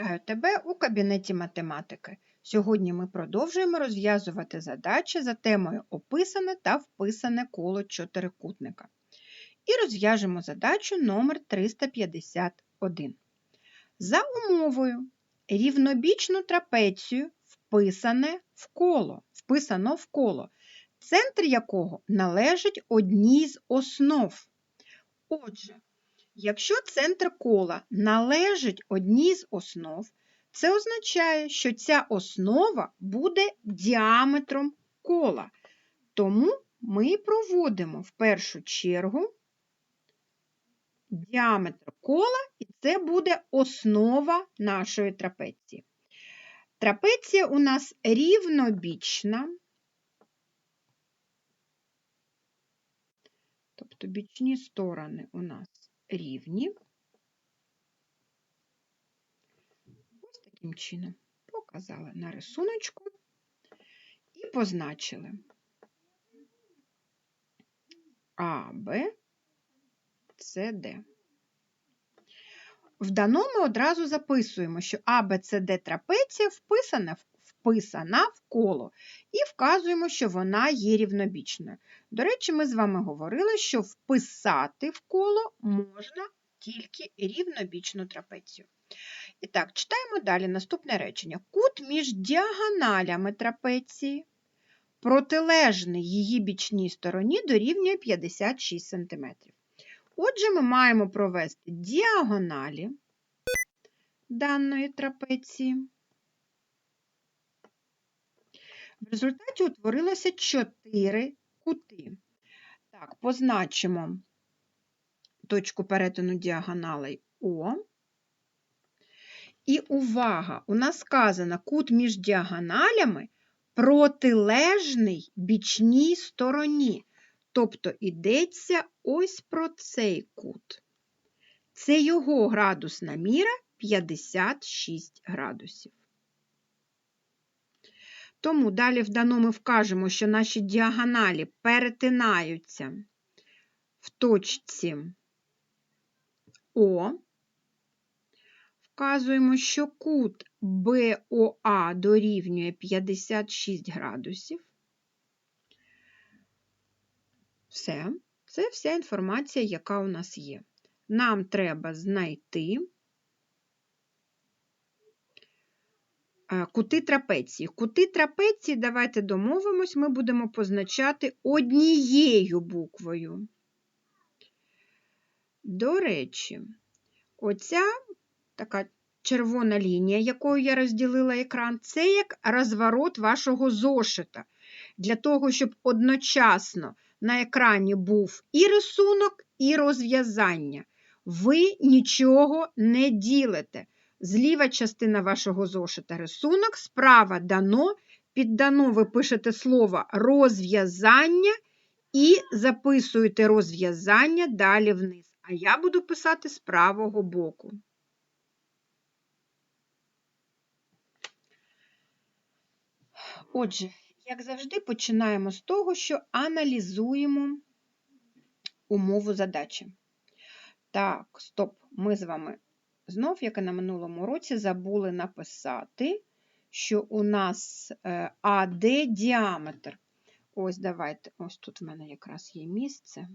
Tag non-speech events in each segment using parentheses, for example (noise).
Вітаю тебе у кабінеті математики. Сьогодні ми продовжуємо розв'язувати задачі за темою описане та вписане коло чотирикутника. І розв'яжемо задачу номер 351. За умовою рівнобічну трапецію вписане в коло, вписано в коло, центр якого належить одній з основ. Отже, Якщо центр кола належить одній з основ, це означає, що ця основа буде діаметром кола. Тому ми проводимо в першу чергу діаметр кола, і це буде основа нашої трапеції. Трапеція у нас рівнобічна, тобто бічні сторони у нас рівні. Ось таким чином показали на рисуночку і позначили А, Б, С, Д. В даному одразу записуємо, що А, Б, С, Д трапеція вписана, вписана в коло і вказуємо, що вона є рівнобічною. До речі, ми з вами говорили, що вписати в коло можна тільки рівнобічну трапецію. І так, читаємо далі наступне речення. Кут між діагоналями трапеції, протилежний її бічній стороні дорівнює 56 см. Отже, ми маємо провести діагоналі даної трапеції. В результаті утворилося 4 кути. Так, позначимо точку перетину діагоналей О. І увага! У нас сказано кут між діагоналями протилежний бічній стороні. Тобто йдеться ось про цей кут. Це його градусна міра 56 градусів. Тому далі в даному вкажемо, що наші діагоналі перетинаються в точці О. Вказуємо, що кут БОА дорівнює 56 градусів. Все, це вся інформація, яка у нас є. Нам треба знайти кути трапеції. Кути трапеції, давайте домовимось, ми будемо позначати однією буквою. До речі, оця така червона лінія, якою я розділила екран, це як розворот вашого зошита. Для того, щоб одночасно на екрані був і рисунок, і розв'язання. Ви нічого не ділите. Зліва частина вашого зошита рисунок, справа дано, під дано ви пишете слово розв'язання і записуєте розв'язання далі вниз. А я буду писати з правого боку. Отже, як завжди, починаємо з того, що аналізуємо умову задачі. Так, стоп, ми з вами Знов, як і на минулому році, забули написати, що у нас АД е, діаметр. Ось давайте, ось тут в мене якраз є місце.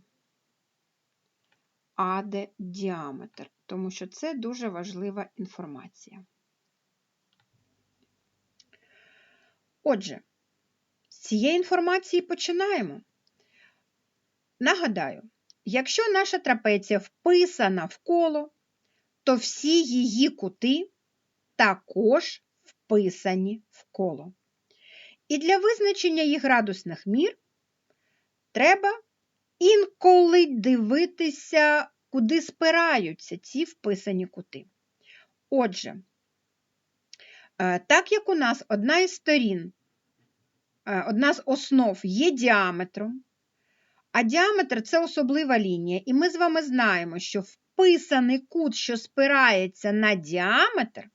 АД діаметр, тому що це дуже важлива інформація. Отже, з цієї інформації починаємо. Нагадаю, якщо наша трапеція вписана в коло, то всі її кути також вписані в коло. І для визначення їх градусних мір треба інколи дивитися, куди спираються ці вписані кути. Отже, е, так як у нас одна із сторін, е, одна з основ є діаметром, а діаметр це особлива лінія, і ми з вами знаємо, що в вписаний кут, що спирається на діаметр,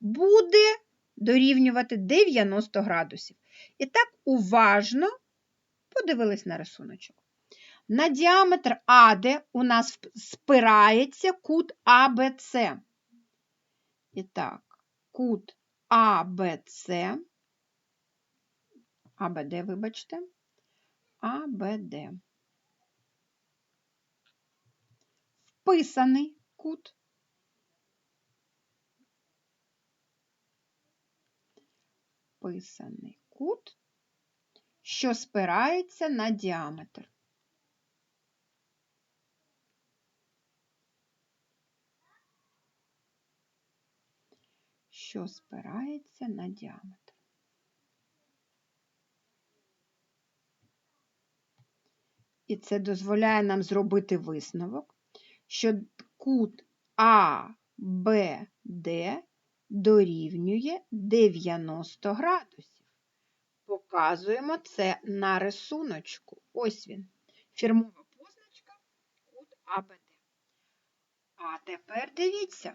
буде дорівнювати 90 градусів. І так уважно подивились на рисуночок. На діаметр АД у нас спирається кут АБЦ. І так, кут АБЦ, АБД, вибачте, АБД. Вписаний кут. Вписаний кут, що спирається на діаметр. Що спирається на діаметр. І це дозволяє нам зробити висновок, що кут АБД дорівнює 90 градусів. Показуємо це на рисуночку. Ось він. Фірмова позначка кут АБД. А тепер дивіться.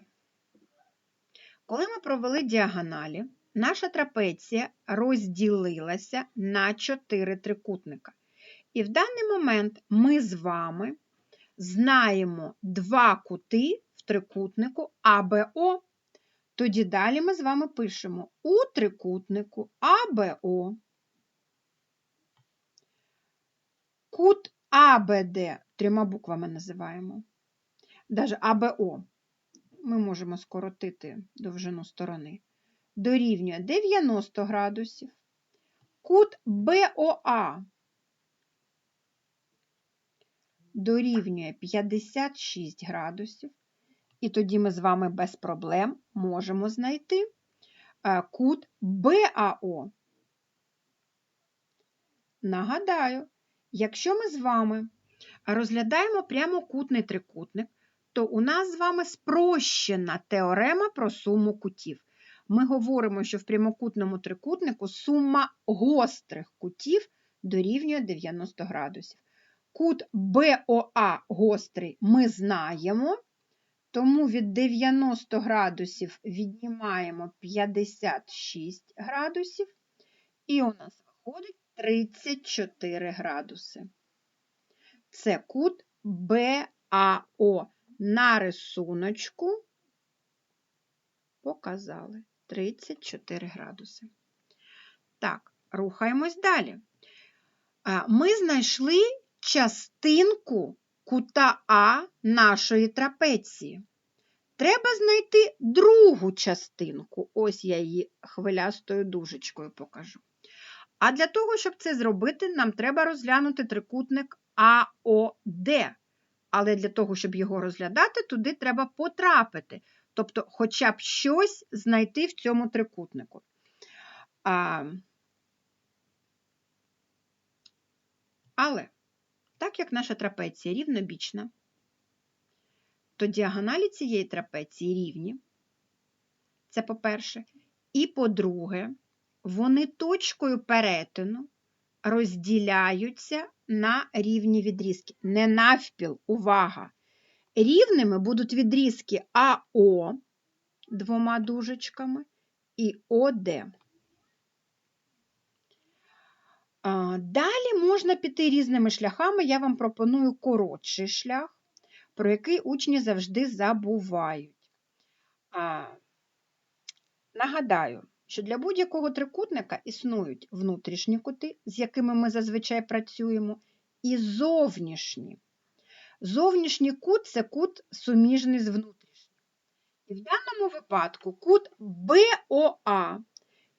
Коли ми провели діагоналі, наша трапеція розділилася на 4 трикутника. І в даний момент ми з вами знаємо два кути в трикутнику АБО. Тоді далі ми з вами пишемо у трикутнику АБО. Кут АБД трьома буквами називаємо. Даже АБО. Ми можемо скоротити довжину сторони. Дорівнює 90 градусів. Кут БОА дорівнює 56 градусів. І тоді ми з вами без проблем можемо знайти е, кут БАО. Нагадаю, якщо ми з вами розглядаємо прямокутний трикутник, то у нас з вами спрощена теорема про суму кутів. Ми говоримо, що в прямокутному трикутнику сума гострих кутів дорівнює 90 градусів. Кут БОА гострий ми знаємо, тому від 90 градусів віднімаємо 56 градусів, і у нас виходить 34 градуси. Це кут БАО. На рисуночку показали 34 градуси. Так, рухаємось далі. Ми знайшли частинку кута А нашої трапеції. Треба знайти другу частинку. Ось я її хвилястою дужечкою покажу. А для того, щоб це зробити, нам треба розглянути трикутник АОД. Але для того, щоб його розглядати, туди треба потрапити. Тобто, хоча б щось знайти в цьому трикутнику. А, Але так як наша трапеція рівнобічна, то діагоналі цієї трапеції рівні. Це по-перше. І по-друге, вони точкою перетину розділяються на рівні відрізки. Не навпіл, увага! Рівними будуть відрізки АО двома дужечками і ОД. Далі можна піти різними шляхами. Я вам пропоную коротший шлях, про який учні завжди забувають. Нагадаю, що для будь-якого трикутника існують внутрішні кути, з якими ми зазвичай працюємо, і зовнішні. Зовнішній кут це кут суміжний з внутрішнім. І в даному випадку кут БОА,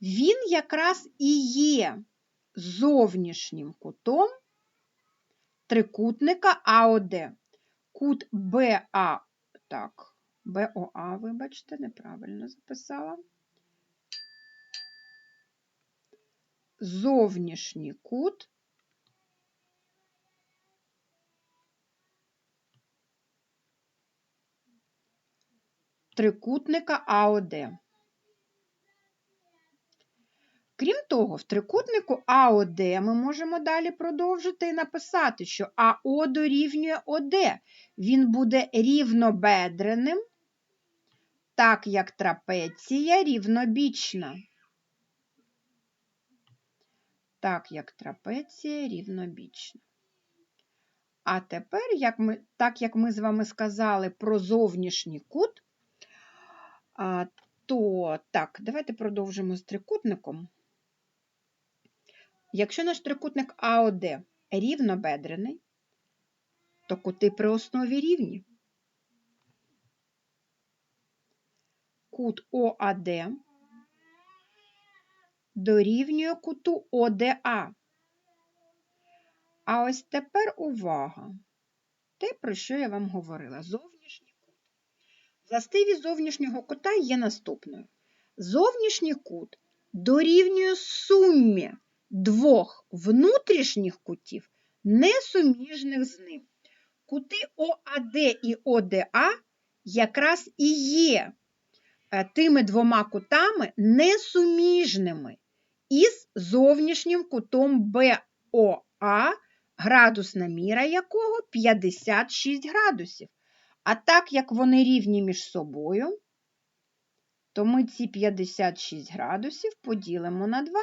він якраз і є зовнішнім кутом трикутника АОД. Кут БА, так, БОА, вибачте, неправильно записала. Зовнішній кут трикутника АОД. Крім того, в трикутнику АОД ми можемо далі продовжити і написати, що АО дорівнює ОД. Він буде рівнобедреним, так як трапеція рівнобічна. Так як трапеція рівнобічна. А тепер, як ми, так як ми з вами сказали про зовнішній кут, то так, давайте продовжимо з трикутником. Якщо наш трикутник АОД рівнобедрений, то кути при основі рівні. Кут ОАД дорівнює куту ОДА. А ось тепер увага! Те, про що я вам говорила. Зовнішній кут. Властивість зовнішнього кута є наступною. Зовнішній кут дорівнює сумі двох внутрішніх кутів, несуміжних з ним. Кути ОАД і ОДА якраз і є е, тими двома кутами несуміжними із зовнішнім кутом БОА, градусна міра якого 56 градусів. А так як вони рівні між собою, то ми ці 56 градусів поділимо на 2,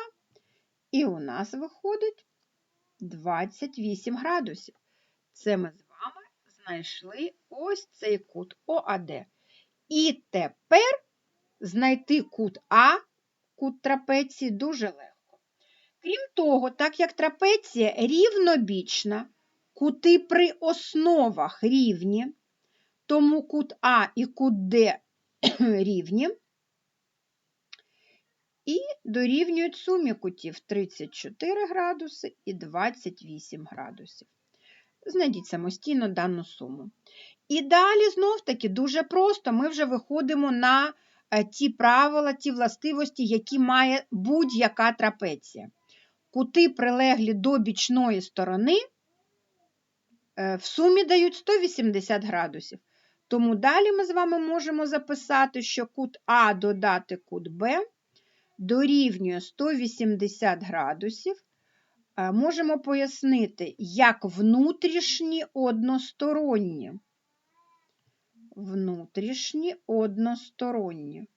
і у нас виходить 28 градусів. Це ми з вами знайшли ось цей кут ОАД. І тепер знайти кут А, кут трапеції, дуже легко. Крім того, так як трапеція рівнобічна, кути при основах рівні, тому кут А і кут Д (clears throat) рівні, і дорівнюють сумі кутів 34 градуси і 28 градусів. Знайдіть самостійно дану суму. І далі, знов-таки, дуже просто ми вже виходимо на е, ті правила, ті властивості, які має будь-яка трапеція. Кути, прилеглі до бічної сторони, е, в сумі дають 180 градусів. Тому далі ми з вами можемо записати, що кут А додати кут Б дорівнює 180 градусів. Е, можемо пояснити, як внутрішні односторонні. Внутрішні односторонні.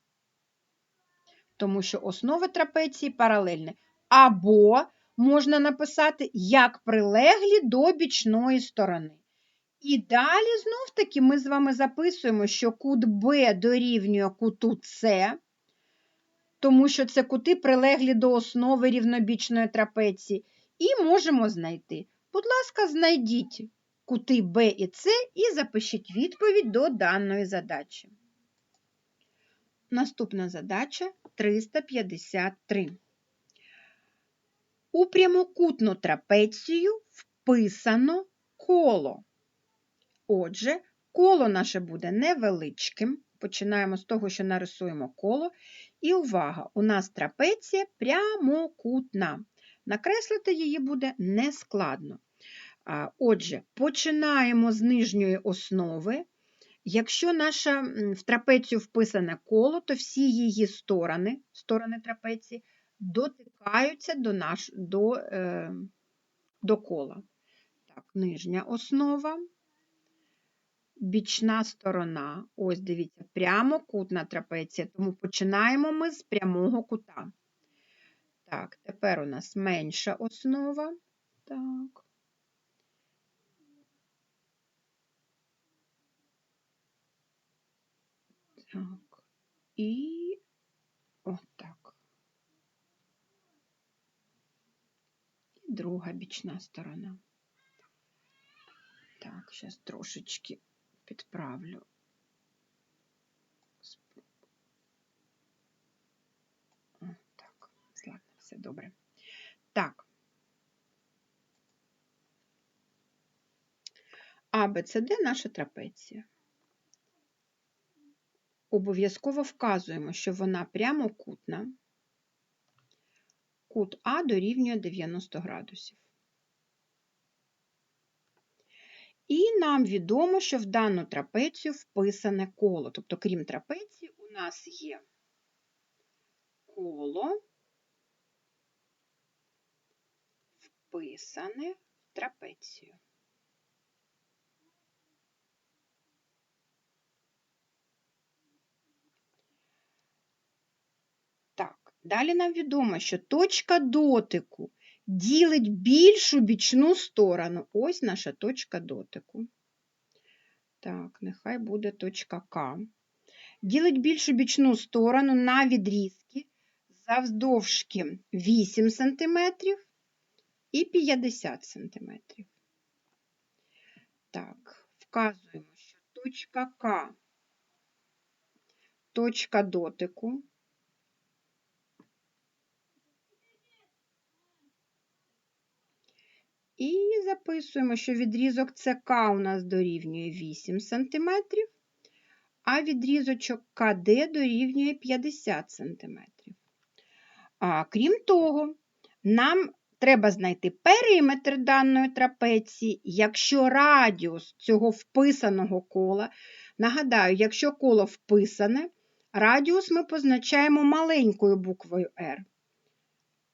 Тому що основи трапеції паралельні. Або можна написати, як прилеглі до бічної сторони. І далі, знов-таки, ми з вами записуємо, що кут Б дорівнює куту С, тому що це кути прилеглі до основи рівнобічної трапеції. І можемо знайти. Будь ласка, знайдіть кути Б і С і запишіть відповідь до даної задачі. Наступна задача 353. У прямокутну трапецію вписано коло. Отже, коло наше буде невеличким. Починаємо з того, що нарисуємо коло. І увага! У нас трапеція прямокутна. Накреслити її буде нескладно. Отже, починаємо з нижньої основи. Якщо наша в трапецію вписане коло, то всі її сторони, сторони трапеції, дотикаються до наш, до, е, до кола. Так, Нижня основа, бічна сторона. Ось, дивіться, прямокутна трапеція, тому починаємо ми з прямого кута. Так, тепер у нас менша основа. Так. Так, і отак. І друга бічна сторона. Так, зараз трошечки підправлю. Так, ладно, все добре. Так. А, Б, С, Д наша трапеція. Обов'язково вказуємо, що вона прямокутна. Кут А дорівнює 90 градусів. І нам відомо, що в дану трапецію вписане коло. Тобто, крім трапеції, у нас є коло вписане в трапецію. Так, далі нам відомо, що точка дотику ділить більшу бічну сторону. Ось наша точка дотику. Так, нехай буде точка К. ділить більшу бічну сторону на відрізки завдовжки 8 см і 50 см. Так, вказуємо, що точка К, точка дотику. І записуємо, що відрізок ЦК у нас дорівнює 8 см, а відрізочок КД дорівнює 50 см. А, Крім того, нам треба знайти периметр даної трапеції, якщо радіус цього вписаного кола, нагадаю, якщо коло вписане, радіус ми позначаємо маленькою буквою R.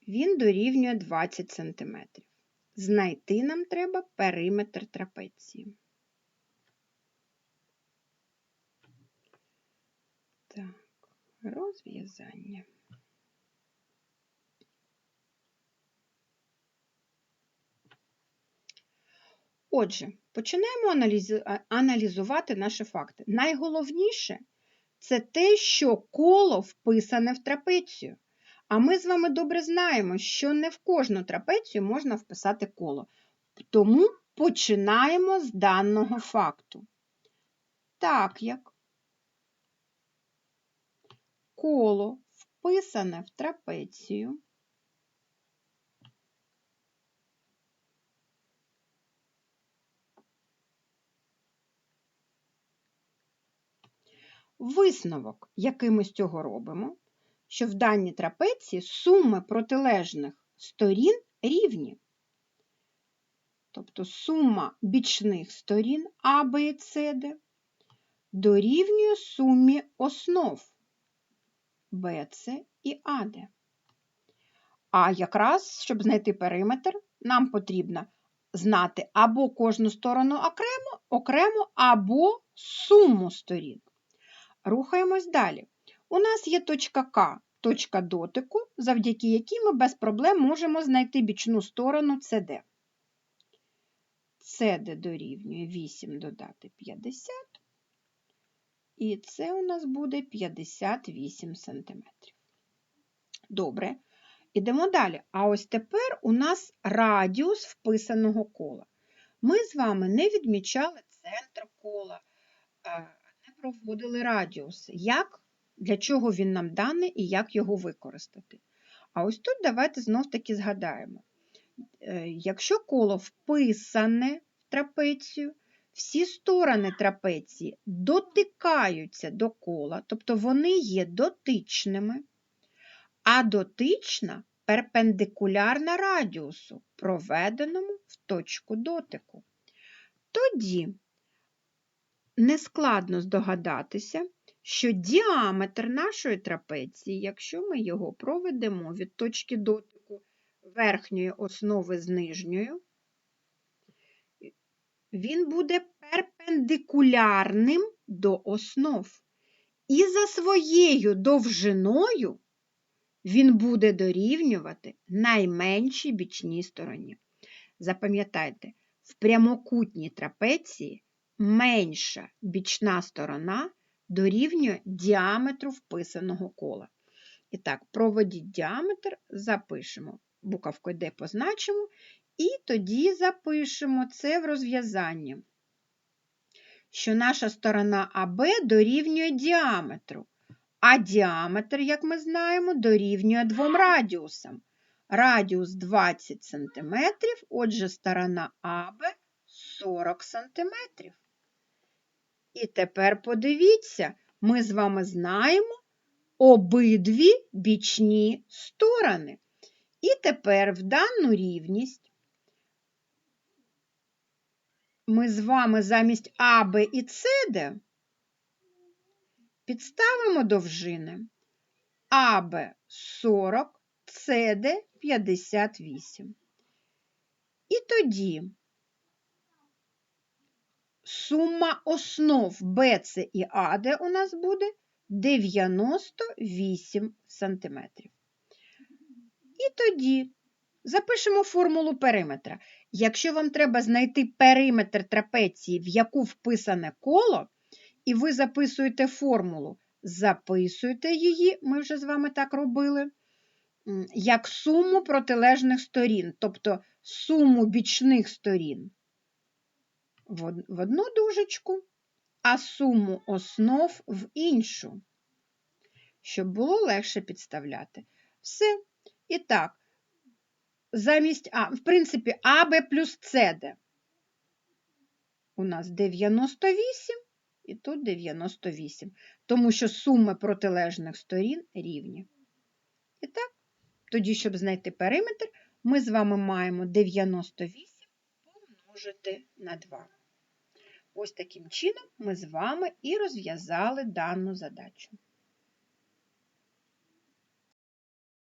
Він дорівнює 20 см. Знайти нам треба периметр трапеції. Так, розв'язання. Отже, починаємо аналізувати наші факти. Найголовніше це те, що коло вписане в трапецію. А ми з вами добре знаємо, що не в кожну трапецію можна вписати коло. Тому починаємо з даного факту. Так як коло вписане в трапецію, Висновок, який ми з цього робимо, що в даній трапеції суми протилежних сторін рівні. Тобто сума бічних сторін А, Б і С, Д дорівнює сумі основ Б, С і АД. А якраз, щоб знайти периметр, нам потрібно знати або кожну сторону окремо, окремо або суму сторін. Рухаємось далі. У нас є точка К, точка дотику, завдяки якій ми без проблем можемо знайти бічну сторону CD. CD дорівнює 8 додати 50, і це у нас буде 58 см. Добре. Ідемо далі. А ось тепер у нас радіус вписаного кола. Ми з вами не відмічали центр кола, не проводили радіус. Як для чого він нам даний і як його використати. А ось тут давайте знов-таки згадаємо. Е, якщо коло вписане в трапецію, всі сторони трапеції дотикаються до кола, тобто вони є дотичними, а дотична перпендикулярна радіусу, проведеному в точку дотику. Тоді нескладно здогадатися, що діаметр нашої трапеції, якщо ми його проведемо від точки дотику верхньої основи з нижньою, він буде перпендикулярним до основ. І за своєю довжиною він буде дорівнювати найменшій бічній стороні. Запам'ятайте, в прямокутній трапеції менша бічна сторона дорівнює діаметру вписаного кола. І так, проводіть діаметр, запишемо. Буковкою D позначимо, і тоді запишемо це в розв'язанні, що наша сторона АБ дорівнює діаметру, а діаметр, як ми знаємо, дорівнює двом радіусам. Радіус 20 см, отже, сторона АБ 40 см. І тепер подивіться, ми з вами знаємо обидві бічні сторони. І тепер в дану рівність ми з вами замість А, Б і СД підставимо довжини АБ 40, СД 58. І тоді сума основ БЦ і АД у нас буде 98 см. І тоді запишемо формулу периметра. Якщо вам треба знайти периметр трапеції, в яку вписане коло, і ви записуєте формулу записуйте її, ми вже з вами так робили, як суму протилежних сторін, тобто суму бічних сторін в одну дужечку, а суму основ в іншу, щоб було легше підставляти. Все. І так, замість А, в принципі, АБ плюс СД. У нас 98 і тут 98, тому що суми протилежних сторін рівні. І так, тоді, щоб знайти периметр, ми з вами маємо 98 помножити на 2. Ось таким чином ми з вами і розв'язали дану задачу.